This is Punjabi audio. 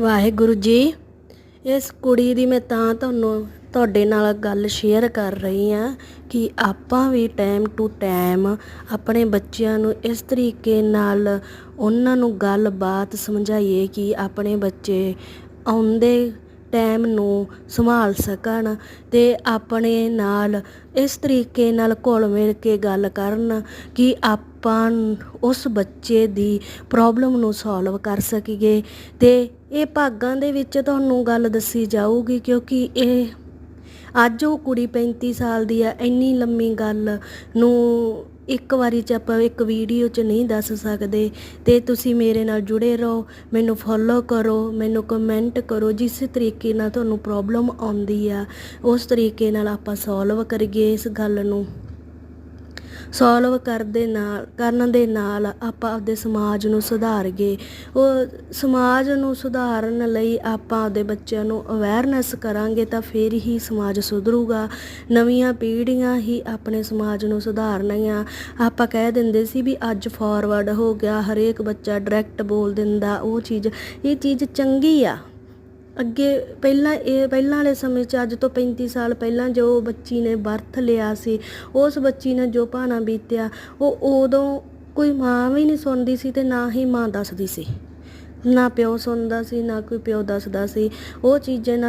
ਵਾਹਿਗੁਰੂ ਜੀ, ਇਸ ਕੁੜੀ ਦੀ ਮੈਂ ਤਾਂ ਤੁਹਾਨੂੰ, ਤੁਹਾਡੇ ਨਾਲ ਗੱਲ ਸ਼ੇਅਰ ਕਰ ਰਹੀ ਹਾਂ ਕਿ ਆਪਾਂ ਵੀ ਟਾਈਮ ਟੂ ਟਾਈਮ ਆਪਣੇ ਬੱਚਿਆਂ ਨੂੰ ਇਸ ਤਰੀਕੇ ਨਾਲ ਉਹਨਾਂ ਨੂੰ ਗੱਲਬਾਤ ਸਮਝਾਈਏ ਕਿ ਆਪਣੇ ਬੱਚੇ ਆਉਂਦੇ ਟਾਈਮ ਨੂੰ ਸੰਭਾਲ ਸਕਣ ਤੇ ਆਪਣੇ ਨਾਲ ਇਸ ਤਰੀਕੇ ਨਾਲ ਘੁਲ ਮਿਲ ਕੇ ਗੱਲ ਕਰਨ ਕਿ ਆਪਾਂ ਉਸ ਬੱਚੇ ਦੀ ਪ੍ਰੋਬਲਮ ਨੂੰ ਸੋਲਵ ਕਰ ਸਕੀਏ ਤੇ ਇਹ ਭਾਗਾਂ ਦੇ ਵਿੱਚ ਤੁਹਾਨੂੰ ਗੱਲ ਦੱਸੀ ਜਾਊਗੀ ਕਿਉਂਕਿ ਇਹ ਅੱਜ ਉਹ ਕੁੜੀ 35 ਸਾਲ ਦੀ ਆ, ਇੰਨੀ ਲੰਮੀ ਗੱਲ ਨੂੰ ਇੱਕ ਵਾਰੀ ਚ ਆਪਾਂ ਇੱਕ ਵੀਡੀਓ ਚ ਨਹੀਂ ਦੱਸ ਸਕਦੇ। ਤੇ ਤੁਸੀਂ ਮੇਰੇ ਨਾਲ ਜੁੜੇ ਰਹੋ, ਮੈਨੂੰ ਫੋਲੋ ਕਰੋ, ਮੈਨੂੰ ਕਮੈਂਟ ਕਰੋ, ਜਿਸ ਤਰੀਕੇ ਨਾਲ ਤੁਹਾਨੂੰ ਪ੍ਰੋਬਲਮ ਆਉਂਦੀ ਆ, ਉਸ ਤਰੀਕੇ ਨਾਲ ਆਪਾਂ ਸੋਲਵ ਕਰੀਏ ਇਸ ਗੱਲ ਨੂੰ। ਸੋਲਵ ਕਰਦੇ ਨਾਲ, ਕਰਨ ਦੇ ਨਾਲ ਆਪਾਂ ਆਪਦੇ ਸਮਾਜ ਨੂੰ ਸੁਧਾਰਗੇ ਉਹ ਸਮਾਜ ਨੂੰ ਸੁਧਾਰਨ ਲਈ ਆਪਾਂ ਆਪਦੇ ਬੱਚਿਆਂ ਨੂੰ ਅਵੇਅਰਨੈਸ ਕਰਾਂਗੇ ਤਾਂ ਫਿਰ ਹੀ ਸਮਾਜ ਸੁਧਰੂਗਾ। ਨਵੀਆਂ ਪੀੜ੍ਹੀਆਂ ਹੀ ਆਪਣੇ ਸਮਾਜ ਨੂੰ ਸੁਧਾਰਨਗੀਆਂ। ਆਪਾਂ ਕਹਿ ਦਿੰਦੇ ਸੀ ਵੀ ਅੱਜ ਫਾਰਵਰਡ ਹੋ ਗਿਆ, ਹਰੇਕ ਬੱਚਾ ਡਾਇਰੈਕਟ ਬੋਲ ਦਿੰਦਾ, ਉਹ ਚੀਜ਼, ਇਹ ਚੀਜ਼ ਚੰਗੀ ਆ। ਅੱਗੇ ਪਹਿਲਾਂ ਇਹ ਪਹਿਲਾਂ ਵਾਲੇ ਸਮੇਂ 'ਚ ਅੱਜ ਤੋਂ 35 ਸਾਲ ਪਹਿਲਾਂ ਜੋ ਬੱਚੀ ਨੇ ਬਰਥ ਲਿਆ ਸੀ, ਉਸ ਬੱਚੀ ਨੇ ਜੋ ਭਾਣਾ ਬੀਤਿਆ, ਉਹ ਉਦੋਂ ਕੋਈ ਮਾਂ ਵੀ ਨਹੀਂ ਸੁਣਦੀ ਸੀ ਤੇ ਨਾ ਹੀ ਮਾਂ ਦੱਸਦੀ ਸੀ। ਨਾ ਪਿਓ ਸੁਣਦਾ ਸੀ, ਨਾ ਕੋਈ ਪਿਓ ਦੱਸਦਾ ਸੀ। ਉਹ ਚੀਜ਼ਾਂ ਨਾਲ